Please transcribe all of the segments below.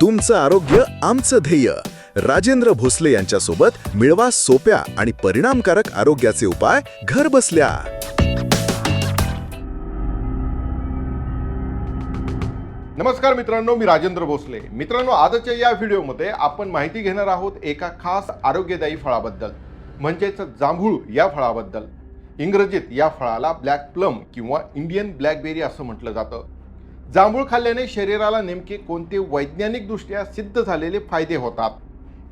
तुमचं आरोग्य आमचं ध्येय. राजेंद्र भोसले यांच्यासोबत मिळवा सोप्या आणि परिणामकारक आरोग्याचे उपाय घर बसल्या. नमस्कार मित्रांनो मी राजेंद्र भोसले. मित्रांनो आजच्या या व्हिडिओमध्ये आपण माहिती घेणार आहोत एका खास आरोग्यदायी फळाबद्दल. म्हणजेच जांभूळ या फळाबद्दल. इंग्रजीत या फळाला ब्लॅक प्लम किंवा इंडियन ब्लॅकबेरी असं म्हटलं जातं. जांभूळ खाल्ल्याने शरीराला नेमके कोणते वैज्ञानिकदृष्ट्या सिद्ध झालेले फायदे होतात?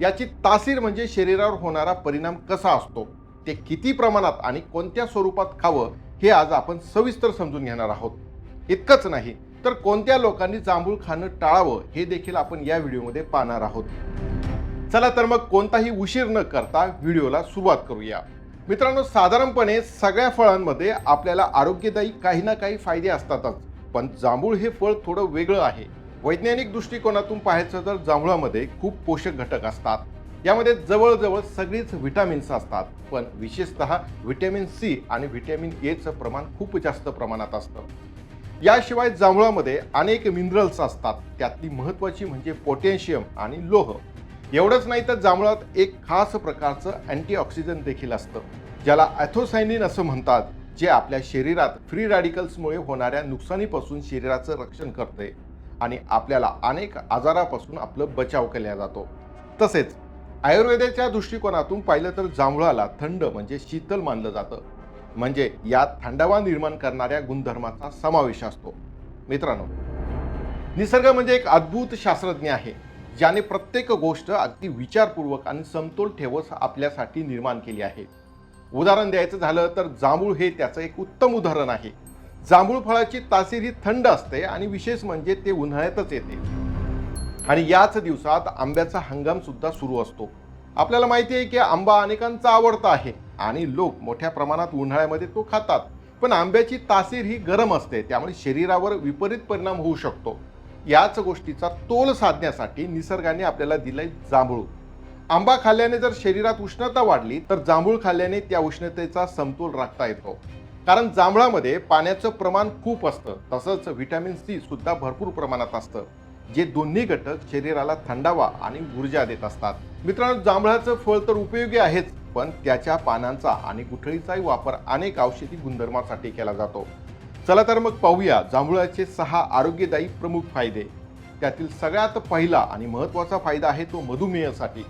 याची तासीर म्हणजे शरीरावर होणारा परिणाम कसा असतो? ते किती प्रमाणात आणि कोणत्या स्वरूपात खावं हे आज आपण सविस्तर समजून घेणार आहोत. इतकंच नाही तर कोणत्या लोकांनी जांभूळ खाणं टाळावं हे देखील आपण या व्हिडिओमध्ये पाहणार आहोत. चला तर मग कोणताही उशीर न करता व्हिडिओला सुरुवात करूया. मित्रांनो साधारणपणे सगळ्या फळांमध्ये आपल्याला आरोग्यदायी काही ना काही फायदे असतातच. पण जांभूळ हे फळ थोडं वेगळं आहे. वैज्ञानिक दृष्टिकोनातून पाहायचं तर जांभळामध्ये खूप पोषक घटक असतात. यामध्ये जवळजवळ सगळीच व्हिटॅमिन्स असतात पण विशेषतः व्हिटॅमिन सी आणि व्हिटॅमिन एचं प्रमाण खूप जास्त प्रमाणात असतं. याशिवाय जांभळामध्ये अनेक मिनरल्स असतात त्यातली महत्त्वाची म्हणजे पोटॅशियम आणि लोह. एवढंच नाही तर जांभळात एक खास प्रकारचं अँटीऑक्सिडंट देखील असतं ज्याला ॲथोसायनिन असं म्हणतात. जे आपल्या शरीरात फ्री रॅडिकल्समुळे होणाऱ्या नुकसानीपासून शरीराचं रक्षण करते आणि आपल्याला अनेक आजारापासून आपलं बचाव केला जातो. तसेच आयुर्वेदाच्या दृष्टिकोनातून पाहिलं तर जांभळाला थंड म्हणजे शीतल मानलं जातं. म्हणजे यात थंडावा निर्माण करणाऱ्या गुणधर्माचा समावेश असतो. मित्रांनो निसर्ग म्हणजे एक अद्भुत शास्त्रज्ञ आहे ज्याने प्रत्येक गोष्ट अगदी विचारपूर्वक आणि समतोल ठेवत आपल्यासाठी निर्माण केली आहे. उदाहरण द्यायचं झालं तर जांभूळ हे त्याचं एक उत्तम उदाहरण आहे. जांभूळ फळाची तासीर ही थंड असते आणि विशेष म्हणजे ते उन्हाळ्यातच येते. आणि याच दिवसात आंब्याचा हंगाम सुद्धा सुरू असतो. आपल्याला माहिती आहे की आंबा अनेकांचा आवडता आहे आणि लोक मोठ्या प्रमाणात उन्हाळ्यामध्ये तो खातात. पण आंब्याची तासीर ही गरम असते त्यामुळे शरीरावर विपरीत परिणाम होऊ शकतो. याच गोष्टीचा तोल साधण्यासाठी निसर्गाने आपल्याला दिलंय जांभूळ. आंबा खाल्ल्याने जर शरीरात उष्णता वाढली तर जांभूळ खाल्ल्याने त्या उष्णतेचा समतोल राखता येतो. कारण जांभळामध्ये पाण्याचं प्रमाण खूप असतं. तसंच व्हिटॅमिन सी सुद्धा भरपूर प्रमाणात असतं. जे दोन्ही घटक शरीराला थंडावा आणि ऊर्जा देत असतात. मित्रांनो जांभळाचं फळ तर उपयोगी आहेच पण त्याच्या पानांचा आणि गुठळीचाही वापर अनेक औषधी गुणधर्मासाठी केला जातो. चला तर मग पाहूया जांभळाचे सहा आरोग्यदायी प्रमुख फायदे. त्यातील सगळ्यात पहिला आणि महत्त्वाचा फायदा आहे तो मधुमेहासाठी.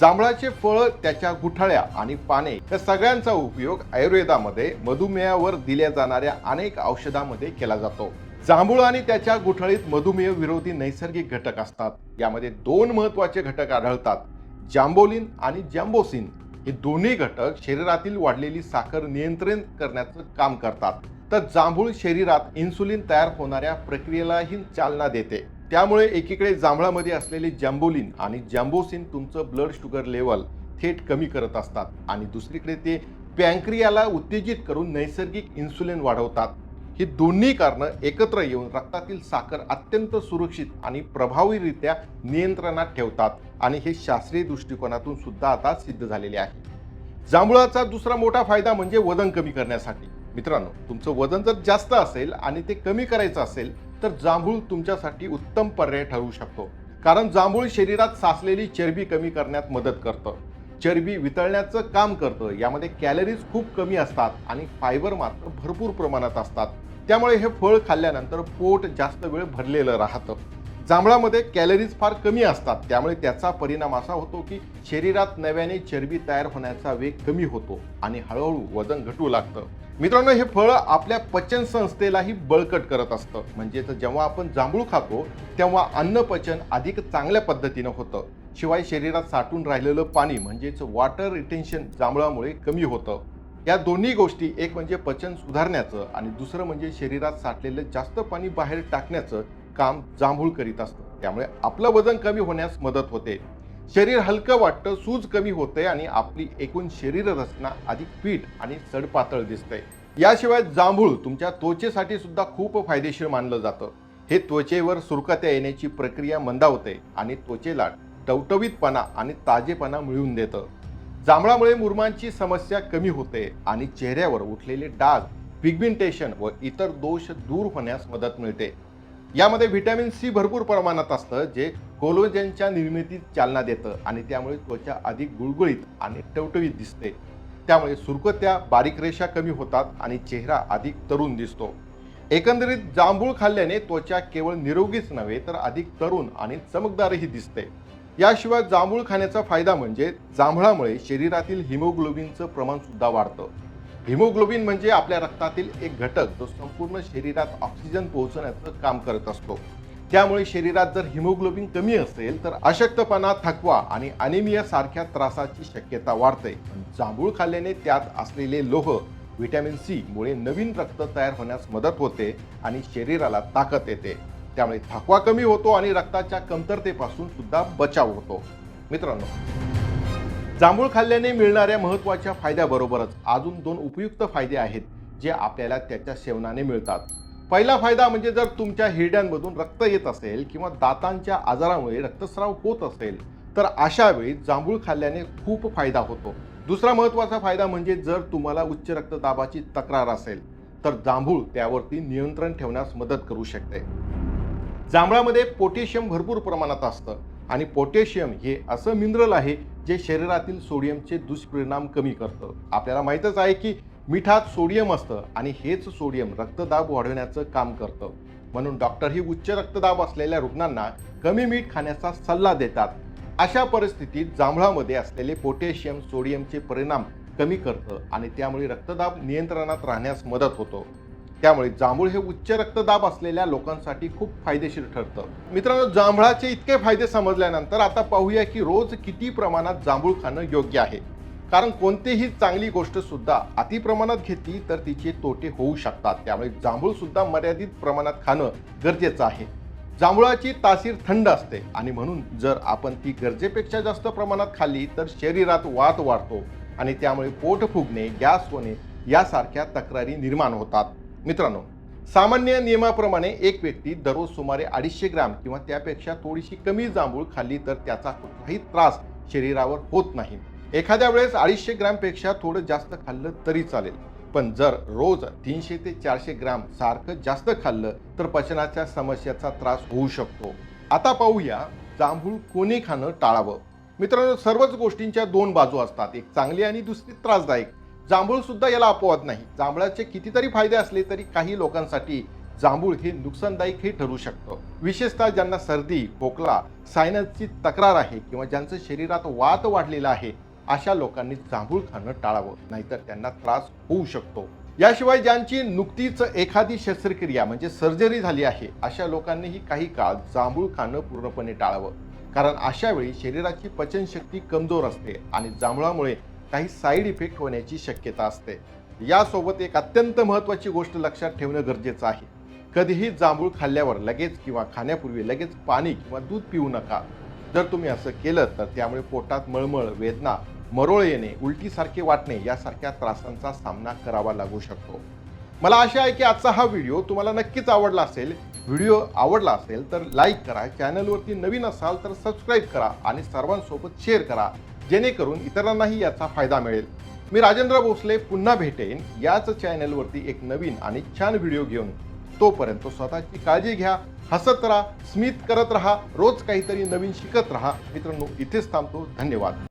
जांभळाचे फळ त्याच्या गुठळ्या आणि पाने या सगळ्यांचा उपयोग आयुर्वेदामध्ये मधुमेहावर दिल्या जाणाऱ्या अनेक औषधामध्ये केला जातो. जांभूळ आणि त्याच्या गुठळीत मधुमेह विरोधी नैसर्गिक घटक असतात. यामध्ये दोन महत्त्वाचे घटक आढळतात. जांबोलिन आणि जॅम्बोसिन हे दोन्ही घटक शरीरातील वाढलेली साखर नियंत्रित करण्याचं काम करतात. तर जांभूळ शरीरात इन्सुलिन तयार होणाऱ्या प्रक्रियेलाही चालना देते. त्यामुळे एकीकडे जांभळामध्ये असलेले जॅम्बोलिन आणि जॅम्बोसिन तुमचं ब्लड शुगर लेवल थेट कमी करत असतात. आणि दुसरीकडे ते पँक्रियाला उत्तेजित करून नैसर्गिक इन्सुलिन वाढवतात. ही दोन्ही कारणं एकत्र येऊन रक्तातील साखर अत्यंत सुरक्षित आणि प्रभावीरित्या नियंत्रणात ठेवतात. आणि हे शास्त्रीय दृष्टिकोनातून सुद्धा आता सिद्ध झालेले आहे. जांभळाचा दुसरा मोठा फायदा म्हणजे वजन कमी करण्यासाठी. मित्रांनो तुमचं वजन जर जास्त असेल आणि ते कमी करायचं असेल तर जांभूळ तुमच्यासाठी उत्तम पर्याय ठरू शकतो. कारण जांभूळ शरीरात साचलेली चरबी कमी करण्यात मदत करतं. चरबी वितळण्याचं काम करतं. यामध्ये कॅलरीज खूप कमी असतात आणि फायबर मात्र भरपूर प्रमाणात असतात. त्यामुळे हे फळ खाल्ल्यानंतर पोट जास्त वेळ भरलेलं राहतं. जांभळामध्ये कॅलरीज फार कमी असतात. त्यामुळे त्याचा परिणाम असा होतो की शरीरात नव्याने चरबी तयार होण्याचा वेग कमी होतो आणि हळूहळू वजन घटू लागतं. मित्रांनो हे फळ आपल्या पचन संस्थेलाही बळकट करत असतं. म्हणजे जेव्हा आपण जांभूळ खातो तेव्हा अन्न पचन अधिक चांगल्या पद्धतीनं होतं. शिवाय शरीरात साठून राहिलेलं पाणी म्हणजेच वॉटर रिटेन्शन जांभळामुळे कमी होतं. या दोन्ही गोष्टी एक म्हणजे पचन सुधारण्याचं आणि दुसरं म्हणजे शरीरात साठलेलं जास्त पाणी बाहेर टाकण्याचं काम जांभूळ करीत असतं. त्यामुळे आपलं वजन कमी होण्यास मदत होते. शरीर हलकं वाटतं सूज कमी होते आणि आपली एकूण शरीर रचना अधिक पीठ आणि सडपातळ दिसते याशिवाय जांभूळ तुमच्या त्वचेसाठी सुद्धा खूप फायदेशीर मानलं जातं. हे त्वचेवर सुरकत्या येण्याची प्रक्रिया मंदावते आणि त्वचेला टवटवीतपणा आणि ताजेपणा मिळवून देतं. जांभळामुळे मुरमांची समस्या कमी होते आणि चेहऱ्यावर उठलेले डाग पिगमेंटेशन व इतर दोष दूर होण्यास मदत मिळते. यामध्ये व्हिटॅमिन सी भरपूर प्रमाणात असतं जे कोलोजनच्या निर्मितीत चालना देतं आणि त्यामुळे त्वचा अधिक गुळगुळीत आणि टवटवीत दिसते. त्यामुळे सुरकत्या बारीक रेषा कमी होतात आणि चेहरा अधिक तरुण दिसतो. एकंदरीत जांभूळ खाल्ल्याने त्वचा केवळ निरोगीच नव्हे तर अधिक तरुण आणि चमकदारही दिसते. याशिवाय जांभूळ खाण्याचा फायदा म्हणजे जांभळामुळे शरीरातील हिमोग्लोबिनचं प्रमाण सुद्धा वाढतं. हिमोग्लोबिन म्हणजे आपल्या रक्तातील एक घटक जो संपूर्ण शरीरात ऑक्सिजन पोहोचवण्याचं काम करत असतो. त्यामुळे शरीरात जर हिमोग्लोबिन कमी असेल तर अशक्तपणा थकवा आणि अनिमिया सारख्या त्रासाची शक्यता वाढते. पण जांभूळ खाल्ल्याने त्यात असलेले लोह व्हिटॅमिन सी मुळे नवीन रक्त तयार होण्यास मदत होते आणि शरीराला ताकद येते. त्यामुळे थकवा कमी होतो आणि रक्ताच्या कमतरतेपासून सुद्धा बचाव होतो. मित्रांनो जांभूळ खाल्ल्याने मिळणाऱ्या महत्त्वाच्या फायद्याबरोबरच अजून दोन उपयुक्त फायदे आहेत जे आपल्याला त्याच्या सेवनाने मिळतात. पहिला फायदा म्हणजे जर तुमच्या हिरड्यांमधून रक्त येत असेल किंवा दातांच्या आजारामुळे रक्तस्राव होत असेल तर अशा वेळी जांभूळ खाल्ल्याने खूप फायदा होतो. दुसरा महत्त्वाचा फायदा म्हणजे जर तुम्हाला उच्च रक्तदाबाची तक्रार असेल तर जांभूळ त्यावरती नियंत्रण ठेवण्यास मदत करू शकते. जांभळामध्ये पोटॅशियम भरपूर प्रमाणात असतं आणि पोटॅशियम हे असं मिनरल आहे जे शरीरातील सोडियमचे दुष्परिणाम कमी करतं. आपल्याला माहीतच आहे की मिठात सोडियम असतं आणि हेच सोडियम रक्तदाब वाढवण्याचं काम करतं. म्हणून डॉक्टर ही उच्च रक्तदाब असलेल्या रुग्णांना कमी मीठ खाण्याचा सल्ला देतात. अशा परिस्थितीत जांभळामध्ये असलेले पोटॅशियम सोडियमचे परिणाम कमी करतं आणि त्यामुळे रक्तदाब नियंत्रणात राहण्यास मदत होतो. त्यामुळे जांभूळ हे उच्च रक्तदाब असलेल्या लोकांसाठी खूप फायदेशीर ठरतं. मित्रांनो जांभळाचे इतके फायदे समजल्यानंतर आता पाहूया की रोज किती प्रमाणात जांभूळ खाणं योग्य आहे. कारण कोणतीही चांगली गोष्ट सुद्धा अति प्रमाणात घेतली तर तिचे तोटे होऊ शकतात. त्यामुळे जांभूळ सुद्धा मर्यादित प्रमाणात खाणं गरजेचं आहे. जांभळाची तासीर थंड असते आणि म्हणून जर आपण ती गरजेपेक्षा जास्त प्रमाणात खाल्ली तर शरीरात वात वाढतो आणि त्यामुळे पोट फुगणे गॅस होणे यासारख्या तक्रारी निर्माण होतात. मित्रांनो सामान्य नियमाप्रमाणे एक व्यक्ती दररोज सुमारे अडीचशे ग्राम किंवा त्यापेक्षा थोडीशी कमी जांभूळ खाल्ली तर त्याचा कुठलाही त्रास शरीरावर होत नाही. एखाद्या वेळेस अडीचशे ग्रॅमपेक्षा थोडं जास्त खाल्लं तरी चालेल. पण जर रोज तीनशे ते चारशे ग्राम सारखं जास्त खाल्लं तर पचनाच्या समस्याचा त्रास होऊ शकतो. आता पाहूया जांभूळ कोणी खाणं टाळावं. मित्रांनो सर्वच गोष्टींच्या दोन बाजू असतात. एक चांगली आणि दुसरी त्रासदायक. जांभूळ सुद्धा याला अपवाद नाही. जांभळाचे कितीतरी फायदे असले तरी काही लोकांसाठी जांभूळ हे नुकसानदायक हे ठरू शकतं. विशेषतः ज्यांना सर्दी खोकला सायनसची तक्रार आहे किंवा ज्यांचं शरीरात वात वाढलेला आहे अशा लोकांनी जांभूळ खाणं टाळावं नाहीतर त्यांना त्रास होऊ शकतो. याशिवाय ज्यांची नुकतीच एखादी शस्त्रक्रिया म्हणजे सर्जरी झाली आहे अशा लोकांनीही काही काळ जांभूळ खाणं पूर्णपणे टाळावं. कारण अशा वेळी शरीराची पचनशक्ती कमजोर असते आणि जांभळामुळे काही साईड इफेक्ट होण्याची शक्यता असते. यासोबत एक अत्यंत महत्त्वाची गोष्ट लक्षात ठेवणं गरजेचं आहे. कधीही जांभूळ खाल्ल्यावर लगेच किंवा खाण्यापूर्वी लगेच पाणी किंवा दूध पिऊ नका. जर तुम्ही असं केलं तर त्यामुळे पोटात मळमळ वेदना मरोळ येणे उलटीसारखे वाटणे यासारख्या त्रासांचा सामना करावा लागू शकतो. मला आशा आहे की आजचा हा व्हिडिओ तुम्हाला नक्कीच आवडला असेल. व्हिडिओ आवडला असेल तर लाईक करा चॅनलवरती नवीन असाल तर सबस्क्राईब करा आणि सर्वांसोबत शेअर करा जेणेकरून इतरांनाही याचा फायदा मिळेल. मी राजेंद्र भोसले पुन्हा भेटेन याच चॅनलवरती एक नवीन आणि छान व्हिडिओ घेऊन. तोपर्यंत स्वतःची काळजी घ्या हसत राहा स्मित करत राहा रोज काहीतरी नवीन शिकत राहा. मित्रांनो इथेच थांबतो. धन्यवाद.